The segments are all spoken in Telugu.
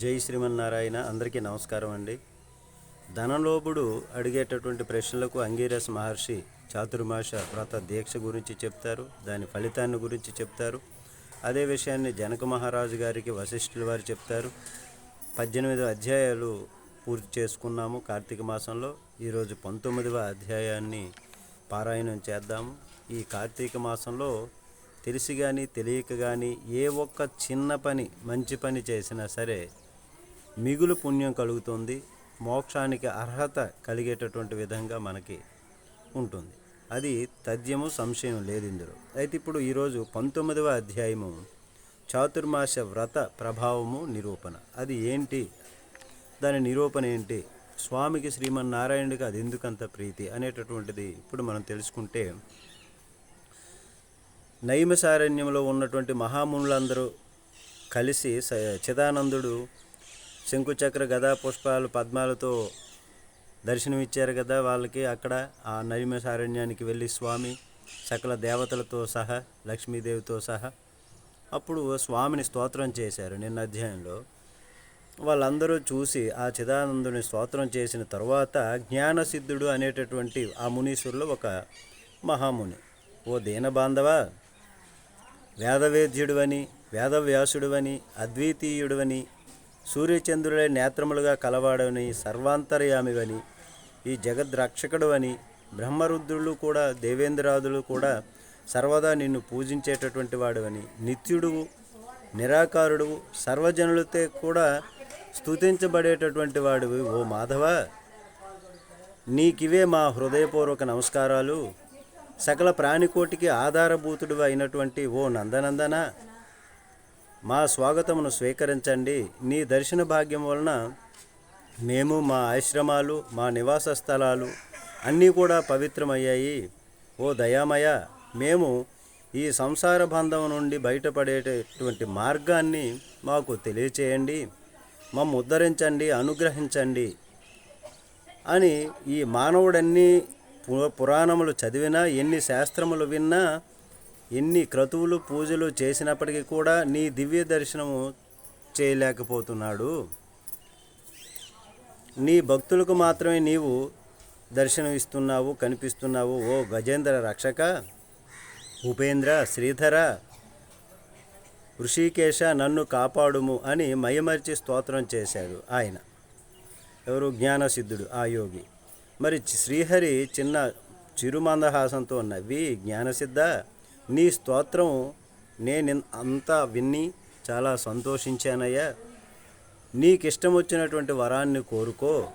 జై శ్రీమన్నారాయణ అందరికీ నమస్కారం అండి. ధనలోభుడు అడిగేటటువంటి ప్రశ్నలకు అంగీరస్ మహర్షి చాతుర్మాష వ్రత దీక్ష గురించి చెప్తారు దాని ఫలితాన్ని గురించి చెప్తారు. అదే విషయాన్ని జనక మహారాజు గారికి వశిష్ఠుల వారు చెప్తారు. పద్దెనిమిది అధ్యాయాలు పూర్తి చేసుకున్నాము కార్తీక మాసంలో. ఈరోజు పంతొమ్మిదవ అధ్యాయాన్ని పారాయణం చేద్దాము. ఈ కార్తీక మాసంలో తెలిసి కానీ తెలియక కానీ ఏ ఒక్క చిన్న పని మంచి పని చేసినా సరే మిగులు పుణ్యం కలుగుతుంది మోక్షానికి అర్హత కలిగేటటువంటి విధంగా మనకి ఉంటుంది. అది తథ్యము సంశయం లేదు ఇందులో. అయితే ఇప్పుడు ఈరోజు పంతొమ్మిదవ అధ్యాయము చాతుర్మాస వ్రత ప్రభావము నిరూపణ. అది ఏంటి? దాని నిరూపణ ఏంటి? స్వామికి శ్రీమన్నారాయణుడికి అది ఎందుకంత ప్రీతి అనేటటువంటిది ఇప్పుడు మనం తెలుసుకుంటే నైమసారణ్యంలో ఉన్నటువంటి మహామునులందరూ కలిసి స- చిదానందుడు శంకుచక్ర గదా పుష్పాలు పద్మాలతో దర్శనమిచ్చారు కదా వాళ్ళకి. అక్కడ ఆ నైమసారణ్యానికి వెళ్ళి స్వామి సకల దేవతలతో సహా లక్ష్మీదేవితో సహా అప్పుడు స్వామిని స్తోత్రం చేశారు నిన్న అధ్యాయంలో. వాళ్ళందరూ చూసి ఆ చిదానందుని స్తోత్రం చేసిన తర్వాత జ్ఞానసిద్ధుడు అనేటటువంటి ఆ మునీశ్వరులు ఒక మహాముని. ఓ దీనబాంధవా వేదవేద్యుడువని వేదవ్యాసుడువని అద్వితీయుడువని సూర్యచంద్రులే నేత్రములుగా కలవాడవని సర్వాంతర్యామివని ఈ జగద్రక్షకుడు అని బ్రహ్మరుద్రులు కూడా దేవేంద్రాదులు కూడా సర్వదా నిన్ను పూజించేటటువంటి వాడువని నిత్యుడువు నిరాకారుడు సర్వజనులతో కూడా స్తుతించబడేటటువంటి వాడివి ఓ మాధవ. నీకివే మా హృదయపూర్వక నమస్కారాలు. సకల ప్రాణికోటికి ఆధారభూతుడు అయినటువంటి ఓ నందనందన. మా స్వాగతమును స్వీకరించండి. నీ దర్శన భాగ్యం వలన మేము మా ఆశ్రమాలు మా నివాస స్థలాలు అన్నీ కూడా పవిత్రమయ్యాయి. ఓ దయామయ మేము ఈ సంసార బంధం నుండి బయటపడేటటువంటి మార్గాన్ని మాకు తెలియచేయండి. మమ్మ ఉద్ధరించండి అనుగ్రహించండి అని ఈ మానవుడన్ని పు- పురాణములు చదివినా ఎన్ని శాస్త్రములు విన్నా ఎన్ని క్రతువులు పూజలు చేసినప్పటికీ కూడా నీ దివ్య దర్శనము చేయలేకపోతున్నాడు. నీ భక్తులకు మాత్రమే నీవు దర్శనం ఇస్తున్నావు కనిపిస్తున్నావు. ఓ గజేంద్ర రక్షక ఉపేంద్ర శ్రీధర ఋషికేశ నన్ను కాపాడుము అని మయమర్చి స్తోత్రం చేశాడు ఆయన. ఎవరు? జ్ఞానసిద్ధుడు ఆ యోగి. మరి శ్రీహరి చిన్న చిరుమందహాసంతో నవ్వి జ్ఞానసిద్ధ నీ స్తోత్రం నేను అంతా విన్ని చాలా సంతోషించానయ్యా. నీకిష్టం వచ్చినటువంటి వరాన్ని కోరుకో.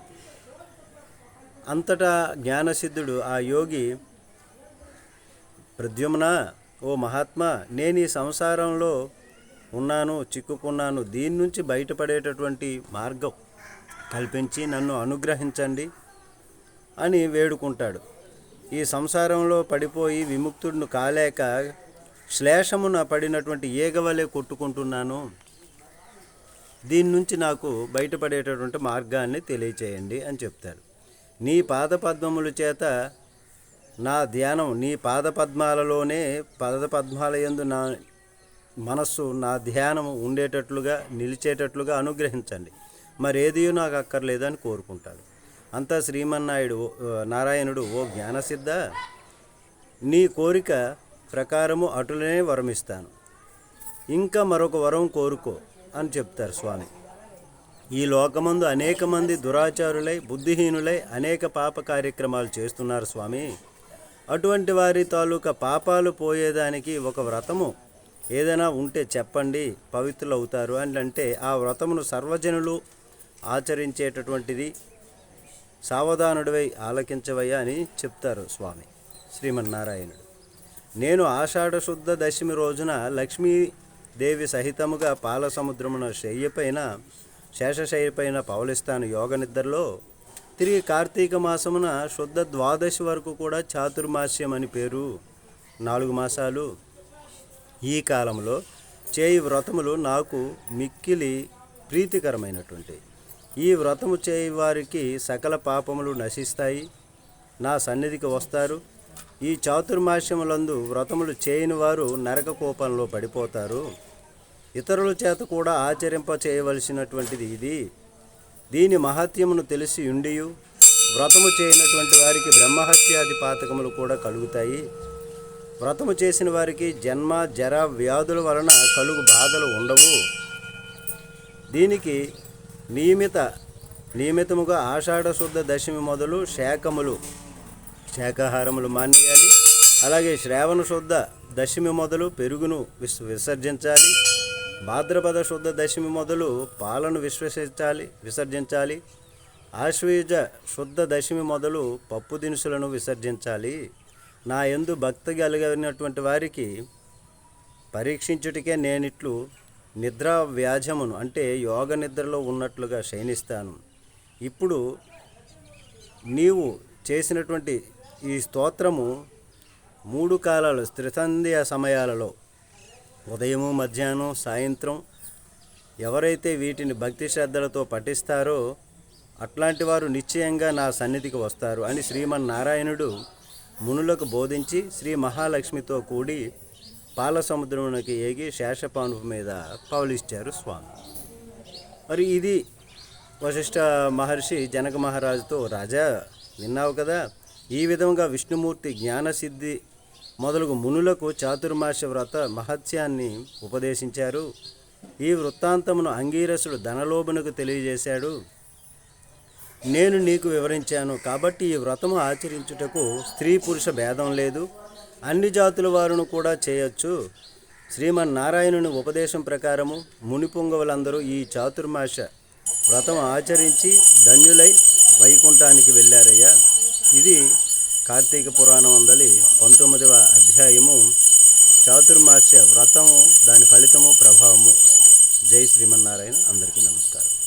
అంతటా జ్ఞానసిద్ధుడు ఆ యోగి ప్రద్యుమ్న ఓ మహాత్మా నేను ఈ సంసారంలో ఉన్నాను చిక్కుకున్నాను. దీని నుంచి బయటపడేటటువంటి మార్గం కల్పించి నన్ను అనుగ్రహించండి అని వేడుకుంటాడు. ఈ సంసారంలో పడిపోయి విముక్తుడిని కాలేక శ్లేషమున పడినటువంటి ఏగవలే కొట్టుకుంటున్నాను. దీని నుంచి నాకు బయటపడేటటువంటి మార్గాన్ని తెలియచేయండి అని చెప్తారు. నీ పాదపద్మముల చేత నా ధ్యానం నీ పాదపద్మాలలోనే పాదపద్మాల యందు నా మనస్సు నా ధ్యానం ఉండేటట్లుగా నిలిచేటట్లుగా అనుగ్రహించండి. మరేదియో నాకు అక్కర్లేదని కోరుకుంటాడు అంతా శ్రీమన్నాయుడు ఓ- నారాయణుడు ఓ జ్ఞానసిద్ధ. నీ కోరిక ప్రకారము అటులనే వరమిస్తాను. ఇంకా మరొక వరం కోరుకో అని చెప్తారు స్వామి. ఈ లోకమందు అనేక మంది దురాచారులై బుద్ధిహీనులై అనేక పాప కార్యక్రమాలు చేస్తున్నారు స్వామి. అటువంటి వారి తాలూకా పాపాలు పోయేదానికి ఒక వ్రతము. ఏదైనా ఉంటే చెప్పండి పవిత్రులు అవుతారు అని అంటే ఆ వ్రతమును సర్వజనులు ఆచరించేటటువంటిది సావధానుడివై ఆలకించవయ్యా అని చెప్తారు స్వామి శ్రీమన్నారాయణుడు. నేను ఆషాఢ శుద్ధ దశమి రోజున లక్ష్మీదేవి సహితముగా పాల సముద్రమున శయ్యపైన శేషశయ్యపైన పవలిస్తాను యోగ నిద్రలో. తిరిగి కార్తీక మాసమున శుద్ధ ద్వాదశి వరకు కూడా చాతుర్మాస్యం అని పేరు. నాలుగు మాసాలు. ఈ కాలంలో చేయి వ్రతములు నాకు మిక్కిలి ప్రీతికరమైనటువంటి ఈ వ్రతము చేయి వారికి సకల పాపములు నశిస్తాయి. నా సన్నిధికి వస్తారు. ఈ చాతుర్మాస్యములందు వ్రతములు చేయని వారు నరక కోపంలో పడిపోతారు. ఇతరుల చేత కూడా ఆచరింప చేయవలసినటువంటిది ఇది. దీని మహత్యమును తెలిసి ఉండియు వ్రతము చేయనటువంటి వారికి బ్రహ్మహత్యాది పాతకములు కూడా కలుగుతాయి. వ్రతము చేసిన వారికి జన్మ జర వ్యాధుల వలన కలుగు బాధలు ఉండవు. దీనికి నియమిత నియమితముగా ఆషాఢ శుద్ధ దశమి మొదలు శాఖములు శాకాహారములు మానేయాలి. అలాగే శ్రావణ శుద్ధ దశమి మొదలు పెరుగును విస్ విసర్జించాలి. భాద్రపద శుద్ధ దశమి మొదలు పాలను విశ్వసించాలి విసర్జించాలి. ఆశ్వయుజ శుద్ధ దశమి మొదలు పప్పు దినుసులను విసర్జించాలి. నా ఎందు భక్తి కలిగినటువంటి వారికి పరీక్షించుటకే నేనిట్లు నిద్రా వ్యాజమును అంటే యోగ నిద్రలో ఉన్నట్లుగా శయనిస్తాను ఇప్పుడు నీవు చేసినటువంటి ఈ స్తోత్రము మూడు కాలాలు త్రిసంధ్య సమయాలలో ఉదయము మధ్యాహ్నం సాయంత్రం ఎవరైతే వీటిని భక్తి శ్రద్ధలతో పఠిస్తారో అట్లాంటి వారు నిశ్చయంగా నా సన్నిధికి వస్తారు అని శ్రీమన్నారాయణుడు మునులకు బోధించి శ్రీ మహాలక్ష్మితో కూడి పాల సముద్రమునకి ఏగి శేషపానుపు మీద పవలిచ్చారు స్వామి. మరి ఇది వశిష్ఠ మహర్షి జనక మహారాజుతో రాజా విన్నావు కదా? ఈ విధంగా విష్ణుమూర్తి జ్ఞానసిద్ధి మొదలగు మునులకు చాతుర్మాస వ్రత మహత్యాన్ని ఉపదేశించారు. ఈ వృత్తాంతమును అంగీరసుడు ధనలోభునకు తెలియజేశాడు. నేను నీకు వివరించాను కాబట్టి ఈ వ్రతము ఆచరించుటకు స్త్రీ పురుష భేదం లేదు. అన్ని జాతుల వారును కూడా చేయొచ్చు. శ్రీమన్నారాయణుని ఉపదేశం ప్రకారము మునిపుంగవులందరూ ఈ చాతుర్మాస వ్రతం ఆచరించి ధన్యులై వైకుంఠానికి వెళ్ళారయ్యా. ఇది కార్తీక పురాణం అందలి పంతొమ్మిదవ అధ్యాయము. చాతుర్మాస్య వ్రతము దాని ఫలితము ప్రభావము. జై శ్రీమన్నారాయణ. అందరికీ నమస్కారం.